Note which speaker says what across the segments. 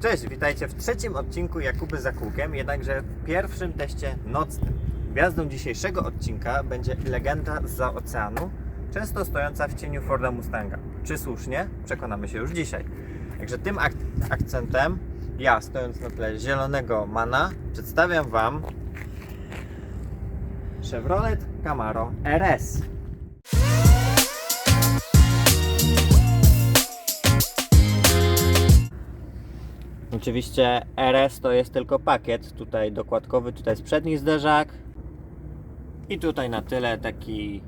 Speaker 1: Cześć, witajcie w trzecim odcinku Jakuby za kółkiem, jednakże w pierwszym teście nocnym. Gwiazdą dzisiejszego odcinka będzie legenda za oceanu, często stojąca w cieniu Forda Mustanga. Czy słusznie? Przekonamy się już dzisiaj. Także tym ak akcentem ja, stojąc na tle zielonego Mana, przedstawiam Wam Chevrolet Camaro RS. Oczywiście RS to jest tylko pakiet, tutaj dokładkowy, tutaj jest przedni zderzak. I tutaj na tyle taki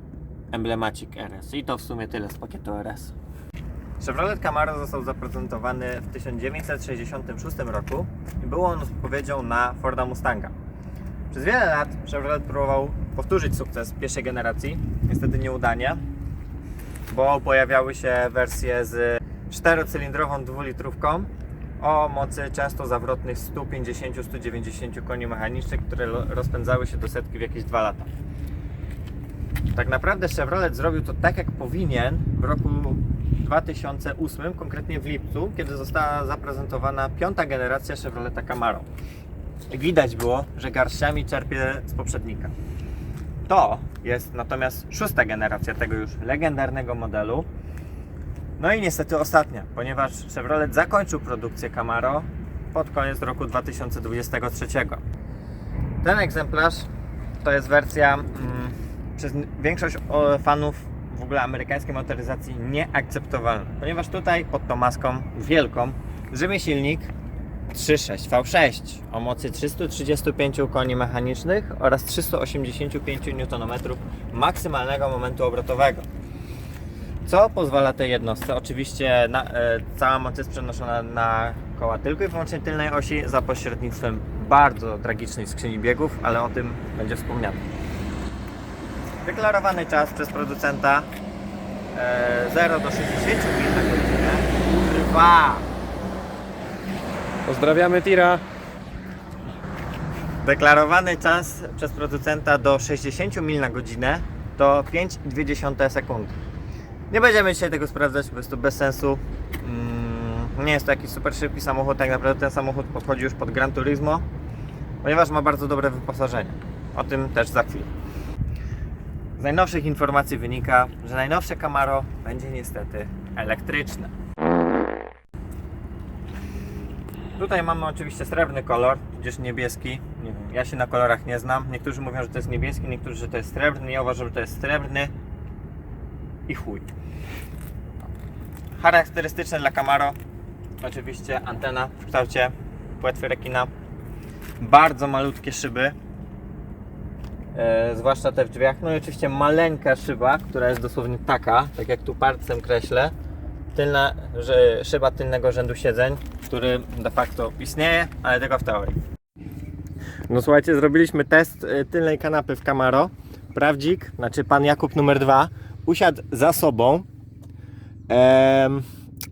Speaker 1: emblemacik RS i to w sumie tyle z pakietu RS. Chevrolet Camaro został zaprezentowany w 1966 roku i był on odpowiedzią na Forda Mustanga. Przez wiele lat Chevrolet próbował powtórzyć sukces pierwszej generacji, niestety nieudanie, bo pojawiały się wersje z czterocylindrową dwulitrówką o mocy często zawrotnych 150-190 koni mechanicznych, które rozpędzały się do setki w jakieś 2 lata. Tak naprawdę Chevrolet zrobił to tak jak powinien w roku 2008, konkretnie w lipcu, kiedy została zaprezentowana piąta generacja Chevroleta Camaro. Widać było, że garściami czerpie z poprzednika. To jest natomiast szósta generacja tego już legendarnego modelu. No i niestety ostatnia, ponieważ Chevrolet zakończył produkcję Camaro pod koniec roku 2023. Ten egzemplarz to jest wersja mm, przez większość fanów w ogóle amerykańskiej motoryzacji nieakceptowalna, ponieważ tutaj pod tą maską wielką żywy silnik 3.6 V6 o mocy 335 koni mechanicznych oraz 385 Nm maksymalnego momentu obrotowego. Co pozwala tej jednostce? Oczywiście na, e, cała moc jest przenoszona na koła tylko i wyłącznie tylnej osi za pośrednictwem bardzo tragicznej skrzyni biegów, ale o tym będzie wspomniane. Deklarowany czas przez producenta e, 0 do 60 mil na godzinę trwa
Speaker 2: Pozdrawiamy Tira.
Speaker 1: Deklarowany czas przez producenta do 60 mil na godzinę to 5,2 sekundy. Nie będziemy dzisiaj tego sprawdzać, jest to bez sensu. Mm, Nie jest to jakiś super szybki samochód, tak naprawdę ten samochód podchodzi już pod Gran Turismo, ponieważ ma bardzo dobre wyposażenie. O tym też za chwilę. Z najnowszych informacji wynika, że najnowsze Camaro będzie niestety elektryczne. Tutaj mamy oczywiście srebrny kolor, tudzież niebieski. Ja się na kolorach nie znam. Niektórzy mówią, że to jest niebieski, niektórzy, że to jest srebrny. Ja uważam, że to jest srebrny i chuj. Charakterystyczne dla Camaro oczywiście antena w kształcie płetwy rekina. Bardzo malutkie szyby, e, zwłaszcza te w drzwiach. No i oczywiście maleńka szyba, która jest dosłownie taka, tak jak tu palcem kreślę. Tylna, że szyba tylnego rzędu siedzeń, który de facto istnieje, ale tylko w teorii. No słuchajcie, zrobiliśmy test y, tylnej kanapy w Camaro. Prawdzik, znaczy pan Jakub numer dwa, usiadł za sobą.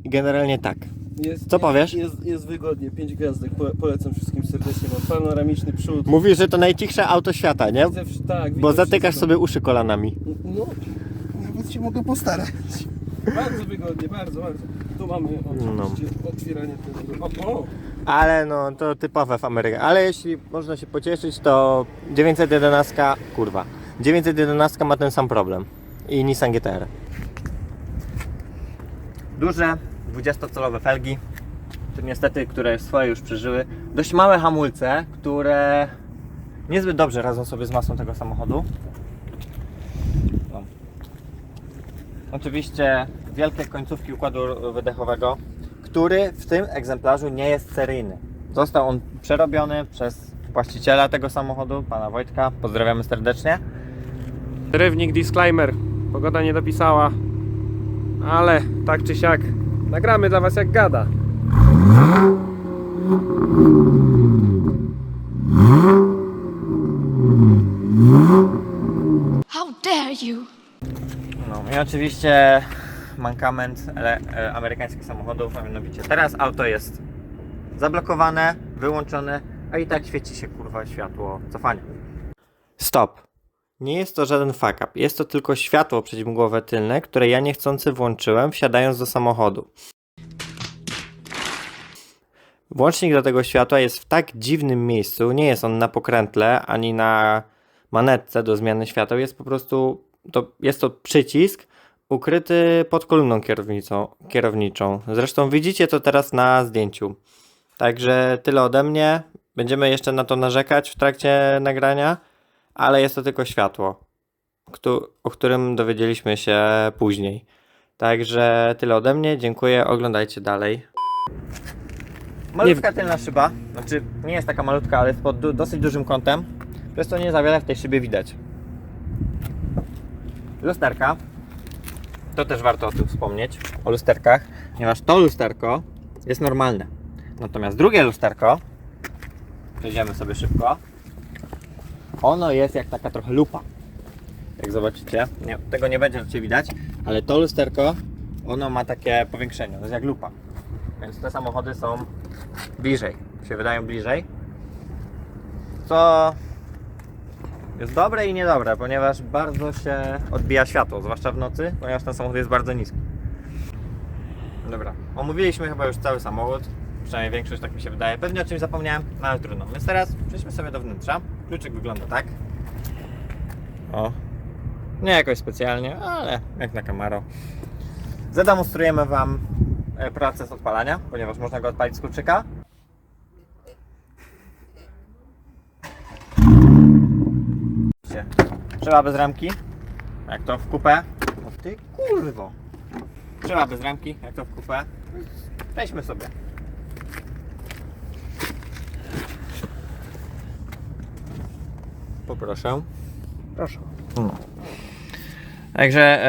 Speaker 1: I generalnie tak.
Speaker 3: Jest,
Speaker 1: Co
Speaker 3: jest,
Speaker 1: powiesz?
Speaker 3: Jest, jest wygodnie, 5 gwiazdek, po, polecam wszystkim serdecznie. Mam panoramiczny przód.
Speaker 1: Mówisz, że to najcichsze auto świata, nie?
Speaker 3: Widzę wsz- tak,
Speaker 1: Bo zatykasz
Speaker 3: wszystko.
Speaker 1: sobie uszy kolanami.
Speaker 3: No,
Speaker 4: Nawet się mogę postarać.
Speaker 3: bardzo wygodnie, bardzo, bardzo. Tu mamy oczywiście otwieranie tego. O, o,
Speaker 1: Ale no, to typowe w Ameryce. Ale jeśli można się pocieszyć, to 911, kurwa, 911 ma ten sam problem. I Nissan GTR. Duże, 20-calowe felgi, niestety, które swoje już przeżyły. Dość małe hamulce, które niezbyt dobrze radzą sobie z masą tego samochodu. No. Oczywiście wielkie końcówki układu wydechowego, który w tym egzemplarzu nie jest seryjny. Został on przerobiony przez właściciela tego samochodu, pana Wojtka. Pozdrawiamy serdecznie.
Speaker 2: Rywnik disclaimer. Pogoda nie dopisała. Ale tak czy siak. Nagramy dla was jak gada.
Speaker 5: How dare you!
Speaker 1: No i oczywiście mankament ele- e, amerykańskich samochodów, a mianowicie teraz auto jest zablokowane, wyłączone, a i tak świeci się kurwa światło cofania. Stop. Nie jest to żaden fuck up. Jest to tylko światło przeciwmgłowe tylne, które ja niechcący włączyłem wsiadając do samochodu. Włącznik do tego światła jest w tak dziwnym miejscu, nie jest on na pokrętle ani na manetce do zmiany świateł, jest po prostu, to, jest to przycisk ukryty pod kolumną kierownicą, kierowniczą. Zresztą widzicie to teraz na zdjęciu. Także tyle ode mnie. Będziemy jeszcze na to narzekać w trakcie nagrania, ale jest to tylko światło, o którym dowiedzieliśmy się później. Także tyle ode mnie, dziękuję, oglądajcie dalej. Malutka tylna szyba, znaczy nie jest taka malutka, ale jest pod du- dosyć dużym kątem, przez to nie za wiele w tej szybie widać. Lusterka, to też warto o tym wspomnieć, o lusterkach, ponieważ to lusterko jest normalne. Natomiast drugie lusterko, przejdziemy sobie szybko, ono jest jak taka trochę lupa. Jak zobaczycie, nie, tego nie będzie oczywiście widać, ale to lusterko, ono ma takie powiększenie, to jest jak lupa. Więc te samochody są bliżej, się wydają bliżej. Co jest dobre i niedobre, ponieważ bardzo się odbija światło, zwłaszcza w nocy, ponieważ ten samochód jest bardzo niski. Dobra, omówiliśmy chyba już cały samochód, przynajmniej większość tak mi się wydaje. Pewnie o czymś zapomniałem, no ale trudno. Więc teraz przejdźmy sobie do wnętrza. Kluczyk wygląda tak. O. Nie jakoś specjalnie, ale jak na Camaro. Zademonstrujemy Wam e, proces odpalania, ponieważ można go odpalić z kluczyka. Trzeba bez ramki, jak to w kupę. O ty kurwo. Trzeba bez ramki, jak to w kupę. Weźmy sobie. Poproszę.
Speaker 2: Proszę.
Speaker 1: No. Także,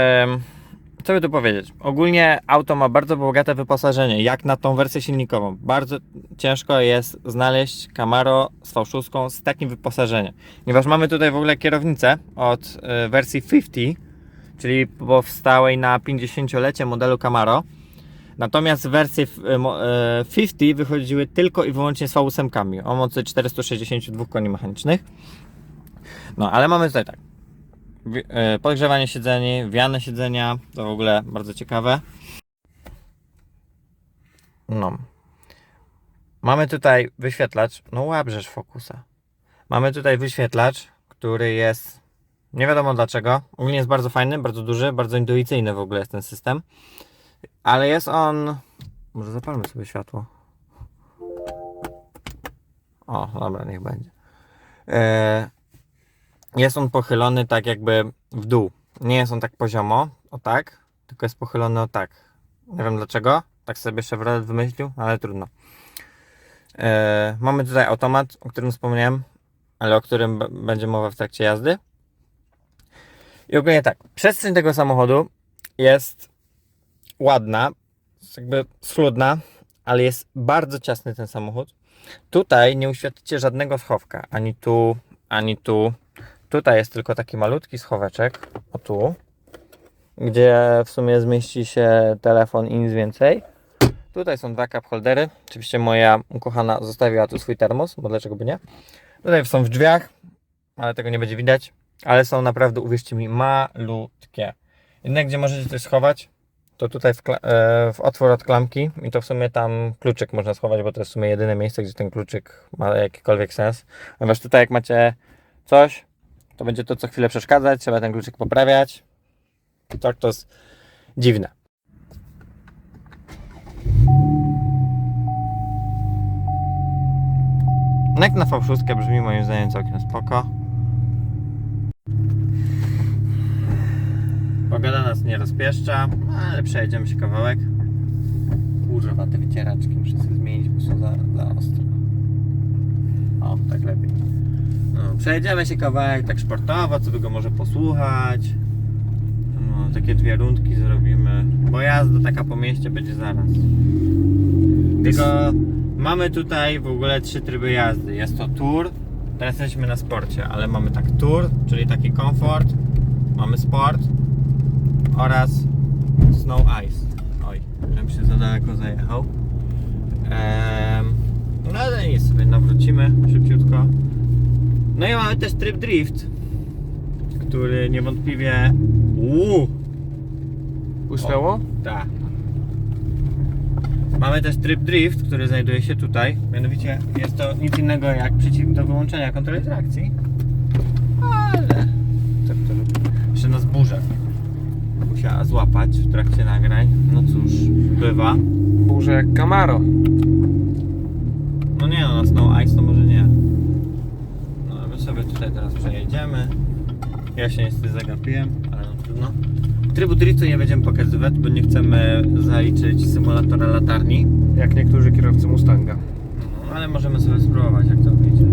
Speaker 1: co by tu powiedzieć? Ogólnie auto ma bardzo bogate wyposażenie, jak na tą wersję silnikową. Bardzo ciężko jest znaleźć Camaro z V6 z takim wyposażeniem. Ponieważ mamy tutaj w ogóle kierownicę od e, wersji 50, czyli powstałej na 50-lecie modelu Camaro. Natomiast wersje f- e, mo- e, 50 wychodziły tylko i wyłącznie z V8 o mocy 462 koni mechanicznych. No, ale mamy tutaj tak. E, Podgrzewanie siedzeni, wiane siedzenia, to w ogóle bardzo ciekawe. No. Mamy tutaj wyświetlacz, no łabrzesz fokusa. Mamy tutaj wyświetlacz, który jest, nie wiadomo dlaczego, ogólnie jest bardzo fajny, bardzo duży, bardzo intuicyjny w ogóle jest ten system. Ale jest on, może zapalmy sobie światło. O, dobra, niech będzie. E, jest on pochylony tak jakby w dół. Nie jest on tak poziomo, o tak, tylko jest pochylony o tak. Nie wiem dlaczego, tak sobie Chevrolet wymyślił, ale trudno. E, mamy tutaj automat, o którym wspomniałem, ale o którym będzie mowa w trakcie jazdy. I ogólnie tak, przestrzeń tego samochodu jest ładna, jest jakby schludna, ale jest bardzo ciasny ten samochód. Tutaj nie uświadczycie żadnego schowka, ani tu, ani tu. Tutaj jest tylko taki malutki schoweczek, o tu, gdzie w sumie zmieści się telefon i nic więcej. Tutaj są dwa cup holdery. Oczywiście moja ukochana zostawiła tu swój termos, bo dlaczego by nie. Tutaj są w drzwiach, ale tego nie będzie widać. Ale są naprawdę, uwierzcie mi, malutkie. Jednak gdzie możecie coś schować, to tutaj w, e, w otwór od klamki i to w sumie tam kluczyk można schować, bo to jest w sumie jedyne miejsce, gdzie ten kluczyk ma jakikolwiek sens. Ponieważ tutaj jak macie coś, to będzie to co chwilę przeszkadzać, trzeba ten kluczyk poprawiać. Tak to jest dziwne. Jak na V6 brzmi moim zdaniem całkiem spoko. Pogoda nas nie rozpieszcza, ale przejedziemy się kawałek. Kurwa, te wycieraczki muszę sobie zmienić, bo są za, za ostre. O, tak lepiej. No, się kawałek tak sportowo, co by go może posłuchać. No, takie dwie rundki zrobimy, bo jazda taka po mieście będzie zaraz. Tylko mamy tutaj w ogóle trzy tryby jazdy. Jest to tour, teraz jesteśmy na sporcie, ale mamy tak tour, czyli taki komfort, mamy sport oraz snow ice. Oj, żebym się za daleko zajechał. Ehm, no ale nic, sobie nawrócimy szybciutko. No i mamy też tryb drift, który niewątpliwie... Uuu,
Speaker 2: Usnęło?
Speaker 1: tak. Mamy też tryb drift, który znajduje się tutaj. Mianowicie jest to nic innego jak przycisk do wyłączenia kontroli trakcji. Ale kto lubi? Jeszcze nas burza musiała złapać w trakcie nagrań. No cóż, bywa.
Speaker 2: Burze jak Camaro.
Speaker 1: Tutaj teraz przejedziemy. Ja się niestety zagapiłem, ale no trudno. Trybu driftu nie będziemy pokazywać, bo nie chcemy zaliczyć symulatora latarni.
Speaker 2: Jak niektórzy kierowcy Mustanga.
Speaker 1: No, ale możemy sobie spróbować jak to wyjdzie.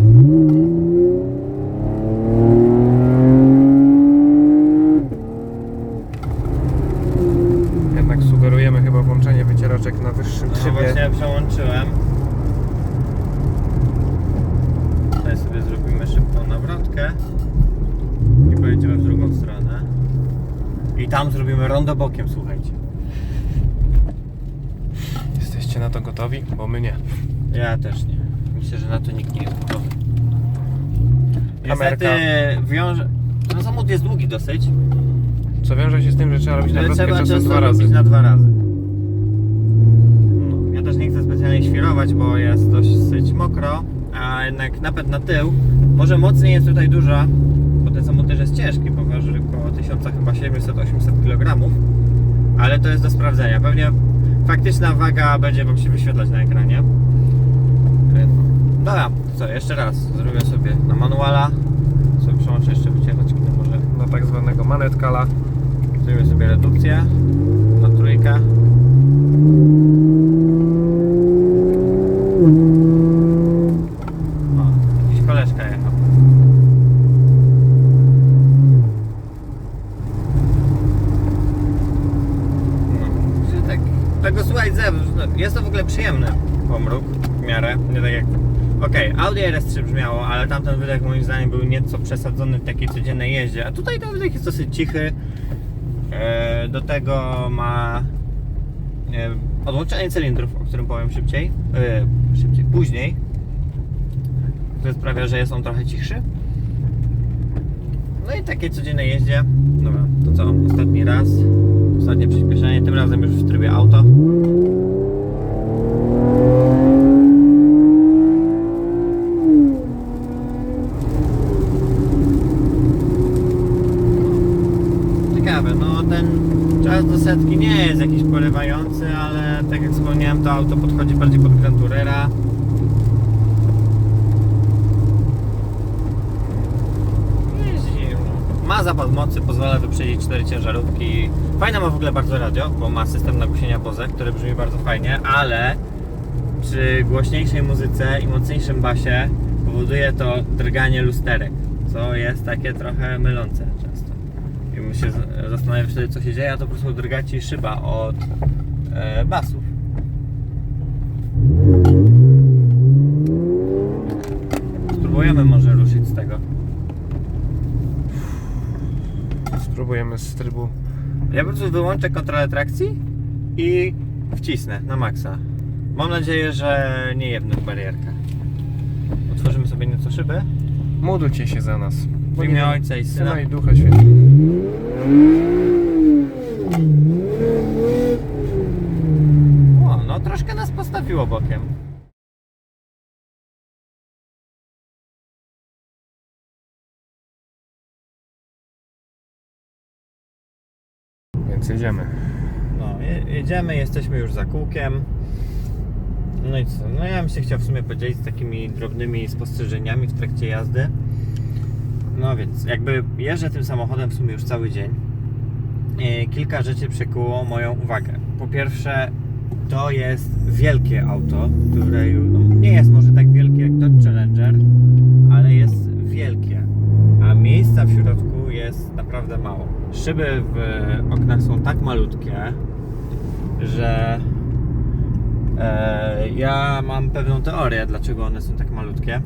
Speaker 2: Jednak sugerujemy chyba włączenie wycieraczek na wyższym
Speaker 1: No
Speaker 2: trybie.
Speaker 1: właśnie przełączyłem. Tutaj sobie zrobimy szybką nawrotkę i pojedziemy w drugą stronę. I tam zrobimy rondo bokiem, słuchajcie.
Speaker 2: Jesteście na to gotowi? Bo my nie.
Speaker 1: Ja też nie. Myślę, że na to nikt nie jest gotowy. Niestety wiąże... No samochód jest długi dosyć,
Speaker 2: Co wiąże się z tym, że trzeba robić nawrotkę
Speaker 1: trzeba
Speaker 2: czasem dwa razy.
Speaker 1: robić na dwa razy. No, ja też nie chcę specjalnie świrować, bo jest dosyć mokro, a jednak napęd na tył. Może mocniej jest tutaj duża, bo ten samochód też jest ciężki, bo waży około 1000 chyba 700-800 kg. Ale to jest do sprawdzenia. Pewnie faktyczna waga będzie Wam się wyświetlać na ekranie. Dobra, co, jeszcze raz zrobię sobie na manuala. Sobie przełączę jeszcze wycieraczki, może
Speaker 2: Na tak zwanego manetkala.
Speaker 1: Zrobimy sobie redukcję na trójkę. O, jakiś koleżka jechał. No, że tak, tego słuchaj z zewnątrz, no, jest to w ogóle przyjemny pomruk w miarę, nie tak jak... Okej, Audi RS3 brzmiało, ale tamten wydech moim nieco przesadzony w takiej codziennej jeździe, a tutaj ten wydech jest dosyć cichy, E, Do tego ma e, odłączenie cylindrów, o którym powiem szybciej, e, szybciej, później. To sprawia, że jest on trochę cichszy. No i takie codzienne jeździe. Dobra, to co? Ostatni raz. Ostatnie przyspieszenie, tym razem już w trybie auto. Ciekawe, no ten czas do setki nie jest jakiś porywający, ale tak jak wspomniałem, to auto podchodzi bardziej pod Grand Tourera. No. Ma zapad mocy, pozwala wyprzedzić cztery ciężarówki. Fajne ma w ogóle bardzo radio, bo ma system nagłośnienia Bose, który brzmi bardzo fajnie, ale przy głośniejszej muzyce i mocniejszym basie powoduje to drganie lusterek, co jest takie trochę mylące my się zastanawiam wtedy, co się dzieje, a to po prostu drga ci szyba od e, basów. Spróbujemy może ruszyć z tego.
Speaker 2: Spróbujemy z trybu.
Speaker 1: Ja po prostu wyłączę kontrolę trakcji i wcisnę na maksa. Mam nadzieję, że nie jebnę w barierkę. Otworzymy sobie nieco szyby.
Speaker 2: Módlcie się za nas.
Speaker 1: W imię Ojca i Syna.
Speaker 2: Syna i Ducha Świętego.
Speaker 1: O, no troszkę nas postawiło bokiem.
Speaker 2: Więc jedziemy.
Speaker 1: No, je- jedziemy, jesteśmy już za kółkiem. No i co? No ja bym się chciał w sumie podzielić z takimi drobnymi spostrzeżeniami w trakcie jazdy. No więc, jakby jeżdżę tym samochodem w sumie już cały dzień. E, Kilka rzeczy przykuło moją uwagę. Po pierwsze, to jest wielkie auto, które no, nie jest może tak wielkie jak Dodge Challenger, ale jest wielkie. A miejsca w środku jest naprawdę mało. Szyby w oknach są tak malutkie, że e, ja mam pewną teorię, dlaczego one są tak malutkie.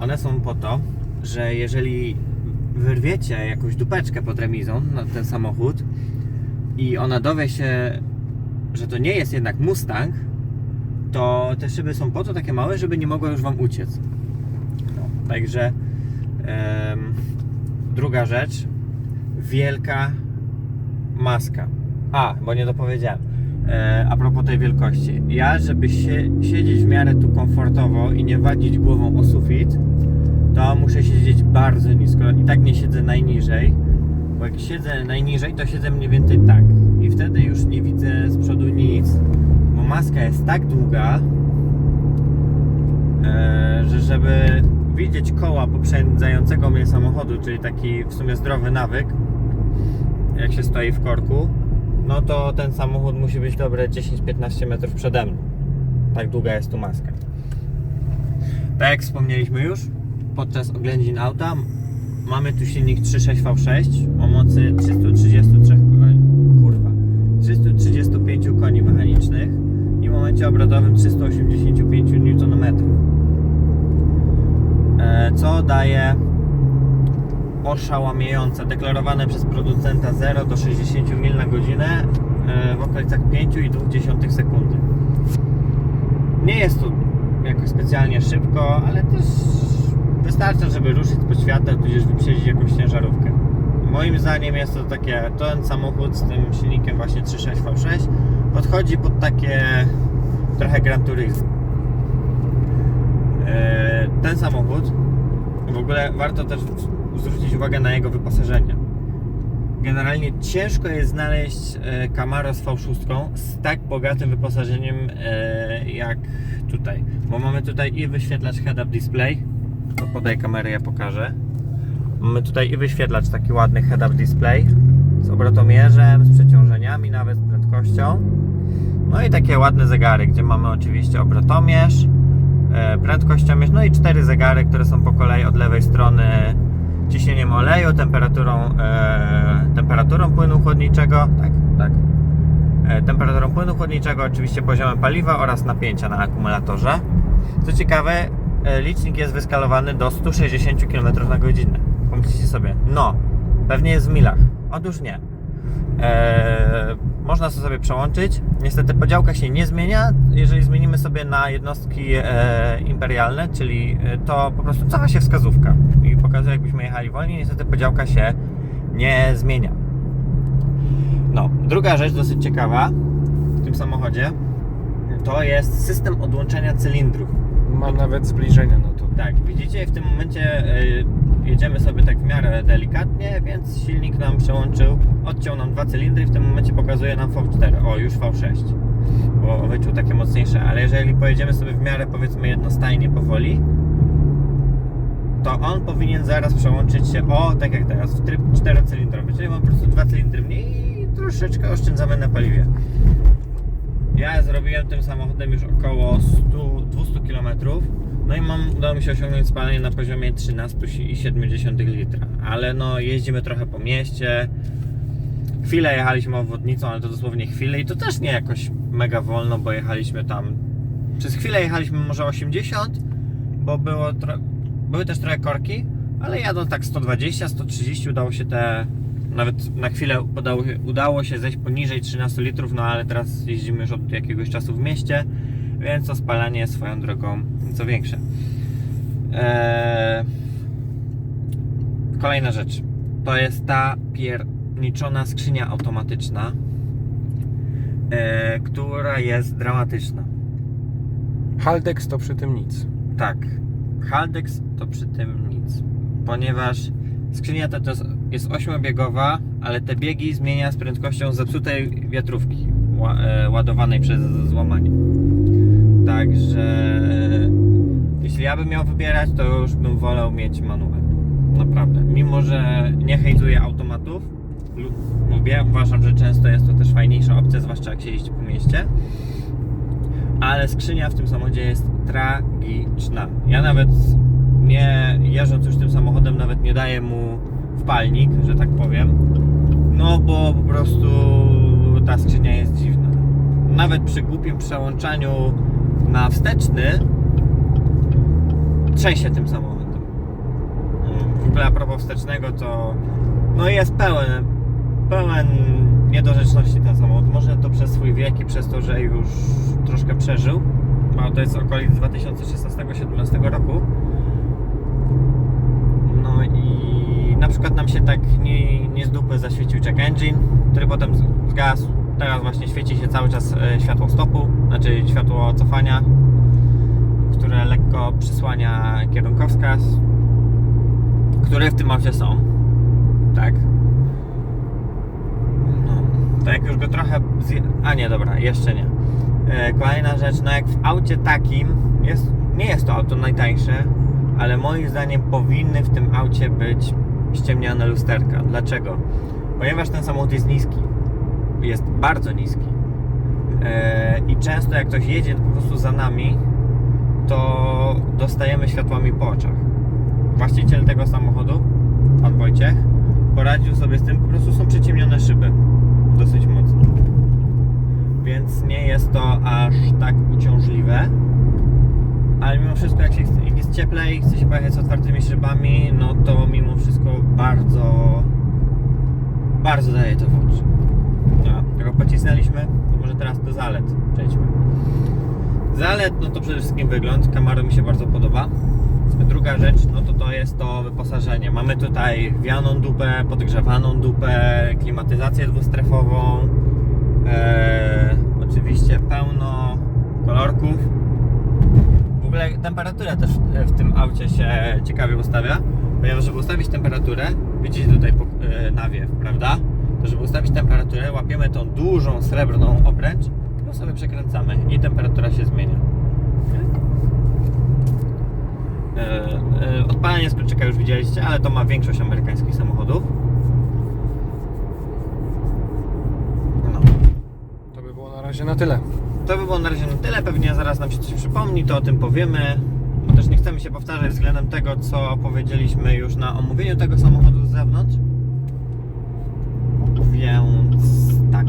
Speaker 1: One są po to, że jeżeli wyrwiecie jakąś dupeczkę pod remizą na ten samochód i ona dowie się, że to nie jest jednak Mustang, to te szyby są po to takie małe, żeby nie mogła już Wam uciec. No, także druga rzecz, wielka maska. A, bo nie dopowiedziałem. E, a propos tej wielkości. Ja, żeby się, siedzieć w miarę tu komfortowo i nie wadzić głową o sufit, to muszę siedzieć bardzo nisko. I tak nie siedzę najniżej, bo jak siedzę najniżej, to siedzę mniej więcej tak. I wtedy już nie widzę z przodu nic, bo maska jest tak długa, e, że żeby widzieć koła poprzedzającego mnie samochodu, czyli taki w sumie zdrowy nawyk, jak się stoi w korku, no to ten samochód musi być dobre 10-15 metrów przede mną. Tak długa jest tu maska. Tak jak wspomnieliśmy już podczas oględzin auta, mamy tu silnik 3.6 V6 o mocy 333 koni, kurwa, 335 koni mechanicznych i w momencie obrotowym 385 Nm. Co daje oszałamiające, deklarowane przez producenta 0 do 60 mil na godzinę e, w okolicach 5,2 sekundy. Nie jest to jakoś specjalnie szybko, ale też wystarcza, żeby ruszyć pod światłem, tudzież wyprzedzić jakąś ciężarówkę. Moim zdaniem jest to takie, ten samochód z tym silnikiem właśnie 3.6 V6 podchodzi pod takie trochę Gran Turismo. E, Ten samochód w ogóle warto też zwrócić uwagę na jego wyposażenie. Generalnie ciężko jest znaleźć e, Camaro z V6 z tak bogatym wyposażeniem e, jak tutaj. Bo mamy tutaj i wyświetlacz head-up display. To podaj kamerę, ja pokażę. Mamy tutaj i wyświetlacz taki ładny head-up display z obrotomierzem, z przeciążeniami, nawet z prędkością. No i takie ładne zegary, gdzie mamy oczywiście obrotomierz, e, prędkościomierz, no i cztery zegary, które są po kolei od lewej strony ciśnieniem oleju, temperaturą, e, temperaturą płynu chłodniczego, tak, tak, e, temperaturą płynu chłodniczego, oczywiście poziomem paliwa oraz napięcia na akumulatorze. Co ciekawe, licznik jest wyskalowany do 160 km na godzinę. Pomyślcie sobie, no, pewnie jest w milach. Otóż nie. Eee, można to sobie przełączyć. Niestety podziałka się nie zmienia. Jeżeli zmienimy sobie na jednostki e, imperialne, czyli e, to po prostu cofa się wskazówka i pokazuje jakbyśmy jechali wolniej. Niestety podziałka się nie zmienia. No, druga rzecz dosyć ciekawa w tym samochodzie to jest system odłączenia cylindrów.
Speaker 2: Mam nawet zbliżenia na to.
Speaker 1: Tak, widzicie, w tym momencie y, jedziemy sobie tak w miarę delikatnie, więc silnik nam przełączył, odciął nam dwa cylindry i w tym momencie pokazuje nam V4, o już V6, bo wyczuł takie mocniejsze, ale jeżeli pojedziemy sobie w miarę powiedzmy jednostajnie powoli, to on powinien zaraz przełączyć się, o tak jak teraz, w tryb czterocylindrowy, czyli mam po prostu dwa cylindry mniej i troszeczkę oszczędzamy na paliwie. Ja zrobiłem tym samochodem już około 100, 200 km. No i mam, udało mi się osiągnąć spalanie na poziomie 13,7 litra. Ale no jeździmy trochę po mieście. Chwilę jechaliśmy obwodnicą, ale to dosłownie chwilę i to też nie jakoś mega wolno, bo jechaliśmy tam. Przez chwilę jechaliśmy może 80, bo było były też trochę korki, ale jadąc tak 120, 130 udało się te nawet na chwilę udało, udało się zejść poniżej 13 litrów, no ale teraz jeździmy już od jakiegoś czasu w mieście, więc to spalanie jest swoją drogą co większe. Eee... Kolejna rzecz. To jest ta pierniczona skrzynia automatyczna, eee, która jest dramatyczna.
Speaker 2: Haldex to przy tym nic.
Speaker 1: Tak, Haldex to przy tym nic, ponieważ skrzynia ta jest, ośmiobiegowa, ale te biegi zmienia z prędkością zepsutej wiatrówki e, ładowanej przez złamanie. Także jeśli ja bym miał wybierać, to już bym wolał mieć manual. Naprawdę. Mimo, że nie hejtuję automatów, lubię, uważam, że często jest to też fajniejsza opcja, zwłaszcza jak się jeździ po mieście ale skrzynia w tym samochodzie jest tragiczna. Ja nawet nie jeżdżąc już tym samochodem, nawet nie daję mu w palnik, że tak powiem. No bo po prostu ta skrzynia jest dziwna. Nawet przy głupim przełączaniu na wsteczny trzęsie tym samochodem. W ogóle a propos wstecznego to no jest pełen, pełen niedorzeczności ten samochód. Może to przez swój wiek i przez to, że już troszkę przeżył. Bo to jest okolic 2016-2017 roku. No na przykład nam się tak nie, nie z dupy zaświecił check engine, który potem zgasł. teraz właśnie świeci się cały czas e, światło stopu, znaczy światło cofania, które lekko przysłania kierunkowskaz, które w tym aucie są. Tak. No, to jak już go trochę. Zje... A nie, dobra, jeszcze nie. E, Kolejna rzecz, no jak w aucie takim jest, nie jest to auto najtańsze, ale moim zdaniem powinny w tym aucie być ściemniane lusterka. Dlaczego? Ponieważ ten samochód jest niski. Jest bardzo niski. E, I często jak ktoś jedzie po prostu za nami, to dostajemy światłami po oczach. Właściciel tego samochodu, pan Wojciech, poradził sobie z tym, po prostu są przyciemnione szyby dosyć mocno. Więc nie jest to aż tak uciążliwe. Ale mimo wszystko, jak, się, cieplej, chce się pojechać z otwartymi szybami, no to mimo wszystko bardzo, bardzo daje to w oczy. No, tego pocisnęliśmy, to może teraz do zalet przejdźmy. Zalet, no to przede wszystkim wygląd. Camaro mi się bardzo podoba. Druga rzecz, no to to jest to wyposażenie. Mamy tutaj wianą dupę, podgrzewaną dupę, klimatyzację dwustrefową, e, oczywiście pełno kolorków. Ogóle temperatura też w- w tym aucie się ciekawie ustawia, ponieważ żeby ustawić temperaturę, widzicie tutaj e, nawiew, prawda? To żeby ustawić temperaturę, łapiemy tą dużą srebrną obręcz i sobie przekręcamy i temperatura się zmienia. E, e, Odpalanie z kluczyka już widzieliście, ale to ma większość amerykańskich samochodów. No.
Speaker 2: To by było na razie na tyle.
Speaker 1: To by było na razie na tyle. Pewnie zaraz nam się coś przypomni, to o tym powiemy. Bo też nie chcemy się powtarzać względem tego, co powiedzieliśmy już na omówieniu tego samochodu z zewnątrz. Więc tak.